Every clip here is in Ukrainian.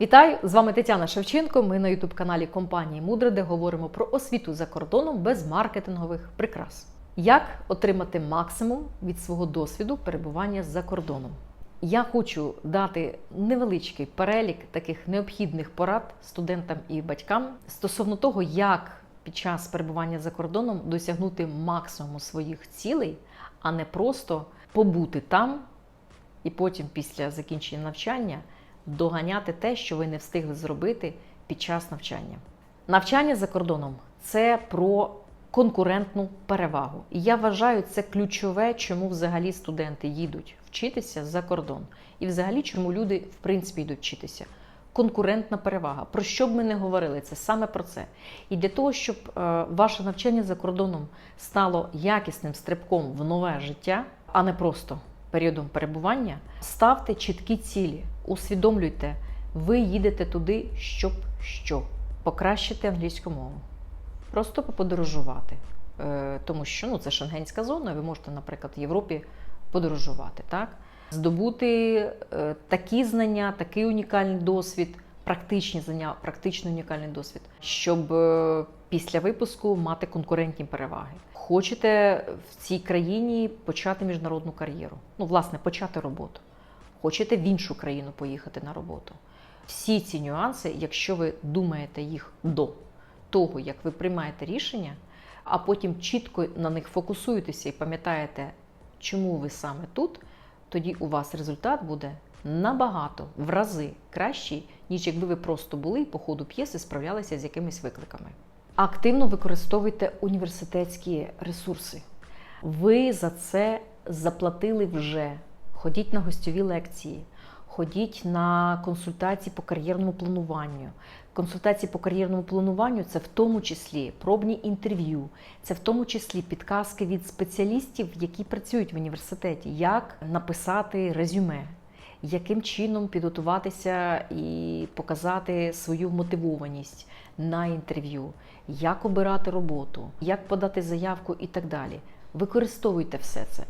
Вітаю! З вами Тетяна Шевченко. Ми на ютуб-каналі компанії Мудра, де говоримо про освіту за кордоном без маркетингових прикрас. Як отримати максимум від свого досвіду перебування за кордоном? Я хочу дати невеличкий перелік таких необхідних порад студентам і батькам стосовно того, як під час перебування за кордоном досягнути максимуму своїх цілей, а не просто побути там і потім, після закінчення навчання, доганяти те, що ви не встигли зробити під час навчання. Навчання за кордоном це про конкурентну перевагу. І я вважаю, це ключове, чому взагалі студенти їдуть вчитися за кордон. І взагалі, чому люди в принципі йдуть вчитися. Конкурентна перевага. Про що б ми не говорили, це саме про це. І для того, щоб е, ваше навчання за кордоном стало якісним стрибком в нове життя, а не просто періодом перебування, ставте чіткі цілі, усвідомлюйте, ви їдете туди, щоб що? Покращити англійську мову, просто поподорожувати. Е, Тому що ну, це шенгенська зона, ви можете, наприклад, в Європі подорожувати, так? здобути е, такі знання, такий унікальний досвід, практичні знання, практично унікальний досвід, щоб е, після випуску мати конкурентні переваги. Хочете в цій країні почати міжнародну кар'єру, ну, власне, почати роботу. Хочете в іншу країну поїхати на роботу. Всі ці нюанси, якщо ви думаєте їх до того, як ви приймаєте рішення, а потім чітко на них фокусуєтеся і пам'ятаєте, чому ви саме тут, тоді у вас результат буде набагато в рази кращий, ніж якби ви просто були і по ходу п'єси справлялися з якимись викликами. Активно використовуйте університетські ресурси. Ви за це заплатили вже. Ходіть на гостьові лекції, ходіть на консультації по кар'єрному плануванню. Консультації по кар'єрному плануванню це в тому числі пробні інтерв'ю, це в тому числі підказки від спеціалістів, які працюють в університеті, як написати резюме, яким чином підготуватися і показати свою мотивованість на інтерв'ю, як обирати роботу, як подати заявку і так далі. Використовуйте все це.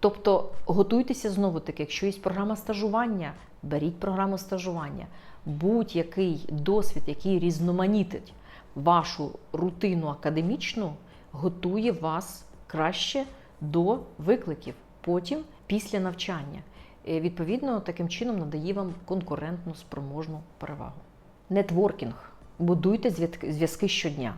Тобто готуйтеся знову таки, якщо є програма стажування, беріть програму стажування. Будь-який досвід, який різноманітить вашу рутину академічну, готує вас краще до викликів, потім після навчання. Відповідно, таким чином надає вам конкурентну спроможну перевагу. Нетворкінг. Будуйте зв'язки щодня.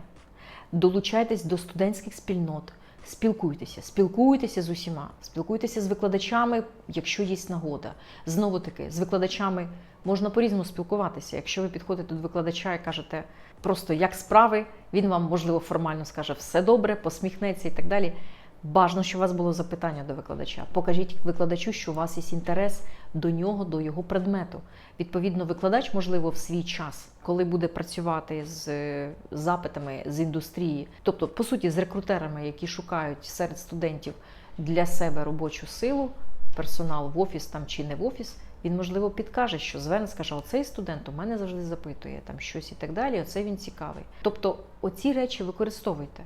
Долучайтесь до студентських спільнот. Спілкуйтеся, спілкуйтеся з усіма, спілкуйтеся з викладачами, якщо є нагода. Знову таки, з викладачами можна по-різному спілкуватися. Якщо ви підходите до викладача і кажете просто як справи, він вам, можливо, формально скаже все добре, посміхнеться і так далі. Бажано, щоб у вас було запитання до викладача. Покажіть викладачу, що у вас є інтерес до нього, до його предмету. Відповідно, викладач, можливо, в свій час, коли буде працювати з запитами з індустрії, тобто, по суті, з рекрутерами, які шукають серед студентів для себе робочу силу, персонал в офіс там чи не в офіс. Він, можливо, підкаже, що зверне, скаже, оцей студент у мене завжди запитує там щось і так далі. Оце він цікавий. Тобто, оці речі використовуйте,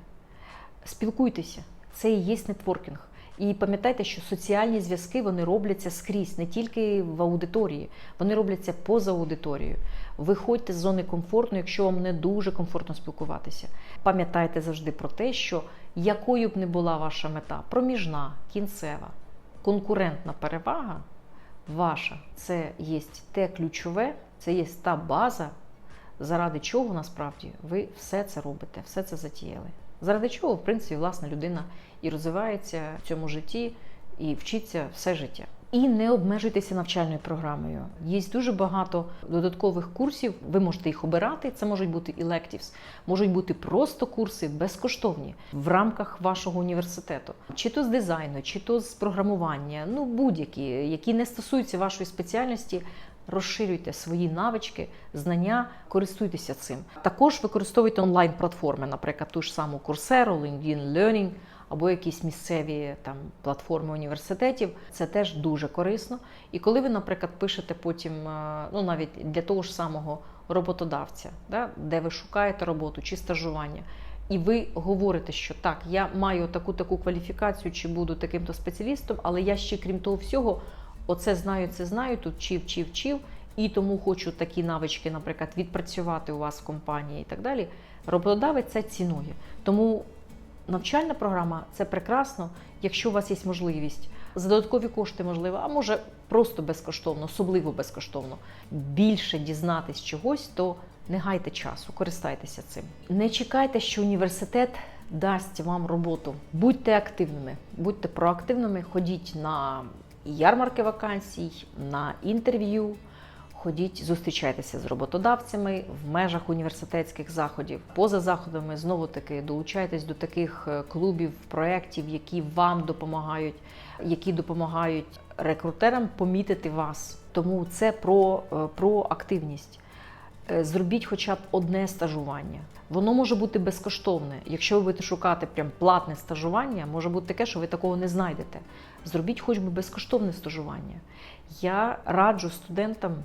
спілкуйтеся. Це і є нетворкінг. І пам'ятайте, що соціальні зв'язки вони робляться скрізь, не тільки в аудиторії, вони робляться поза аудиторією. Виходьте з зони комфорту, якщо вам не дуже комфортно спілкуватися. Пам'ятайте завжди про те, що якою б не була ваша мета, проміжна, кінцева, конкурентна перевага ваша це є те ключове, це є та база, заради чого насправді ви все це робите, все це затіяли. Заради чого, в принципі, власна людина і розвивається в цьому житті, і вчиться все життя. І не обмежуйтеся навчальною програмою. Є дуже багато додаткових курсів. Ви можете їх обирати. Це можуть бути electives, можуть бути просто курси безкоштовні в рамках вашого університету, чи то з дизайну, чи то з програмування, ну будь-які, які не стосуються вашої спеціальності. Розширюйте свої навички, знання, користуйтеся цим. Також використовуйте онлайн-платформи, наприклад, ту ж саму Coursera, LinkedIn Learning або якісь місцеві там платформи університетів. Це теж дуже корисно. І коли ви, наприклад, пишете потім, ну навіть для того ж самого роботодавця, да, де ви шукаєте роботу чи стажування. І ви говорите, що так, я маю таку таку кваліфікацію, чи буду таким-то спеціалістом, але я ще, крім того всього, оце знаю, це знаю, тут вчив, вчив, вчив, і тому хочу такі навички, наприклад, відпрацювати у вас в компанії і так далі. Роботодавець це цінує. Тому навчальна програма це прекрасно, якщо у вас є можливість за додаткові кошти, можливо, а може просто безкоштовно, особливо безкоштовно, більше дізнатись чогось, то не гайте часу, користайтеся цим. Не чекайте, що університет дасть вам роботу. Будьте активними, будьте проактивними, ходіть на ярмарки вакансій, на інтерв'ю. Ходіть, зустрічайтеся з роботодавцями в межах університетських заходів. Поза заходами знову таки долучайтесь до таких е, клубів, проєктів, які вам допомагають, які допомагають рекрутерам помітити вас. Тому це про, е, про активність. Е, Зробіть хоча б одне стажування. Воно може бути безкоштовне. Якщо ви будете шукати прям платне стажування, може бути таке, що ви такого не знайдете. Зробіть хоч би безкоштовне стажування. Я раджу студентам,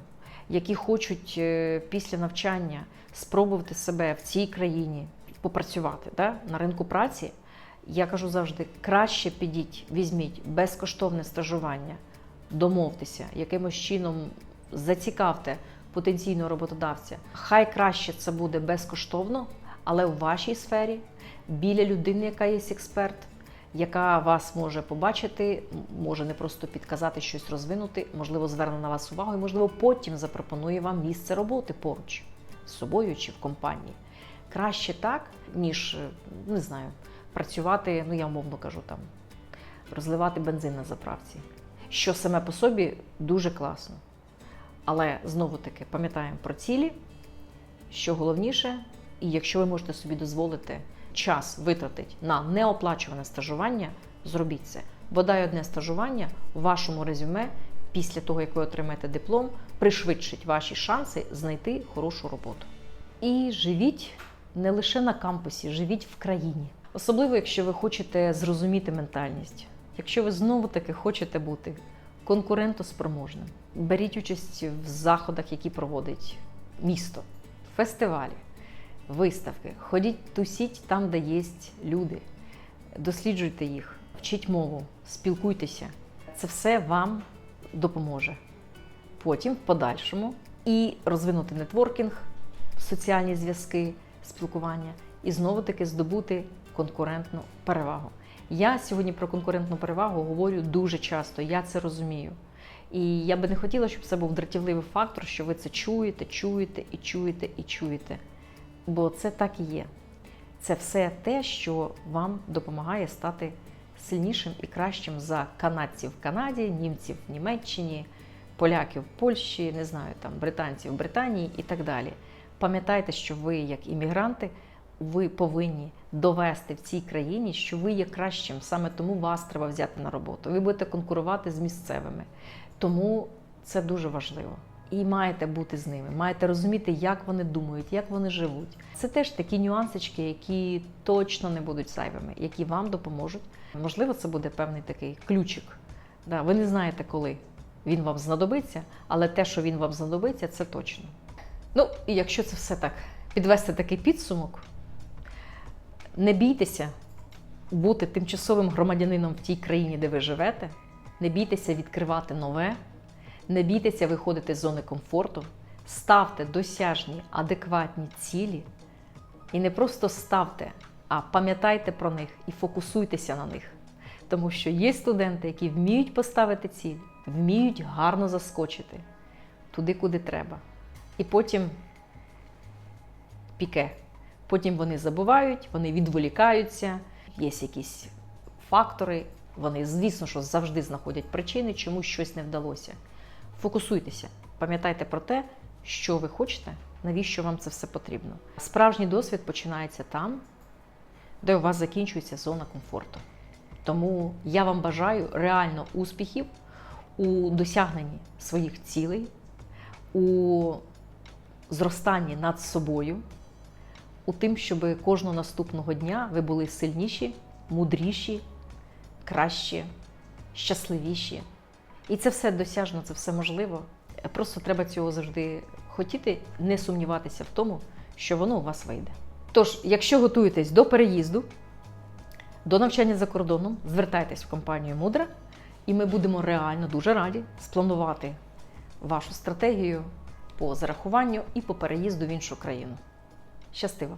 які хочуть е, після навчання спробувати себе в цій країні попрацювати да, на ринку праці. Я кажу завжди: краще підіть, візьміть безкоштовне стажування, домовтеся, якимось чином зацікавте потенційного роботодавця. Хай краще це буде безкоштовно, але у вашій сфері, біля людини, яка є експерт, яка вас може побачити, може не просто підказати щось розвинути, можливо, зверне на вас увагу і, можливо, потім запропонує вам місце роботи поруч з собою чи в компанії. Краще так, ніж е, не знаю, працювати, ну я умовно кажу там, розливати бензин на заправці, що саме по собі дуже класно. Але знову таки пам'ятаємо про цілі, що головніше, і якщо ви можете собі дозволити час витратити на неоплачуване стажування, зробіть це. Бодай одне стажування в вашому резюме після того, як ви отримаєте диплом, пришвидшить ваші шанси знайти хорошу роботу. І живіть не лише на кампусі, живіть в країні. Особливо, якщо ви хочете зрозуміти ментальність, якщо ви знову таки хочете бути конкурентоспроможним, беріть участь в заходах, які проводить місто, фестивалі, виставки. Ходіть, тусіть там, де є люди, досліджуйте їх, вчіть мову, спілкуйтеся. Це все вам допоможе потім в подальшому і розвинути нетворкінг, соціальні зв'язки, спілкування, і знову таки здобути конкурентну перевагу. Я сьогодні про конкурентну перевагу говорю дуже часто, я це розумію. І я би не хотіла, щоб це був дратівливий фактор, що ви це чуєте, чуєте і чуєте і чуєте. Бо це так і є. Це все те, що вам допомагає стати сильнішим і кращим за канадців в Канаді, німців в Німеччині, поляків в Польщі, не знаю, там британців в Британії і так далі. Пам'ятайте, що ви, як іммігранти, ви повинні довести в цій країні, що ви є кращим. Саме тому вас треба взяти на роботу. Ви будете конкурувати з місцевими. Тому це дуже важливо. І маєте бути з ними, маєте розуміти, як вони думають, як вони живуть. Це теж такі нюансички, які точно не будуть зайвими, які вам допоможуть. Можливо, це буде певний такий ключик. Да, ви не знаєте, коли він вам знадобиться, але те, що він вам знадобиться, це точно. Ну, і якщо це все так підвести такий підсумок, не бійтеся бути тимчасовим громадянином в тій країні, де ви живете. Не бійтеся відкривати нове, не бійтеся виходити з зони комфорту, ставте досяжні, адекватні цілі. І не просто ставте, а пам'ятайте про них і фокусуйтеся на них. Тому що є студенти, які вміють поставити ціль, вміють гарно заскочити туди, куди треба. І потім піке. Потім вони забувають, вони відволікаються, є якісь фактори. Вони, звісно, що завжди знаходять причини, чому щось не вдалося. Фокусуйтеся, пам'ятайте про те, що ви хочете, навіщо вам це все потрібно. Справжній досвід починається там, де у вас закінчується зона комфорту. Тому я вам бажаю реально успіхів у досягненні своїх цілей, у зростанні над собою, у тим, щоб кожного наступного дня ви були сильніші, мудріші, кращі, щасливіші. І це все досяжно, це все можливо. Просто треба цього завжди хотіти, не сумніватися в тому, що воно у вас вийде. Тож, якщо готуєтесь до переїзду, до навчання за кордоном, звертайтесь в компанію Мудра, і ми будемо реально дуже раді спланувати вашу стратегію по зарахуванню і по переїзду в іншу країну. Щастиво!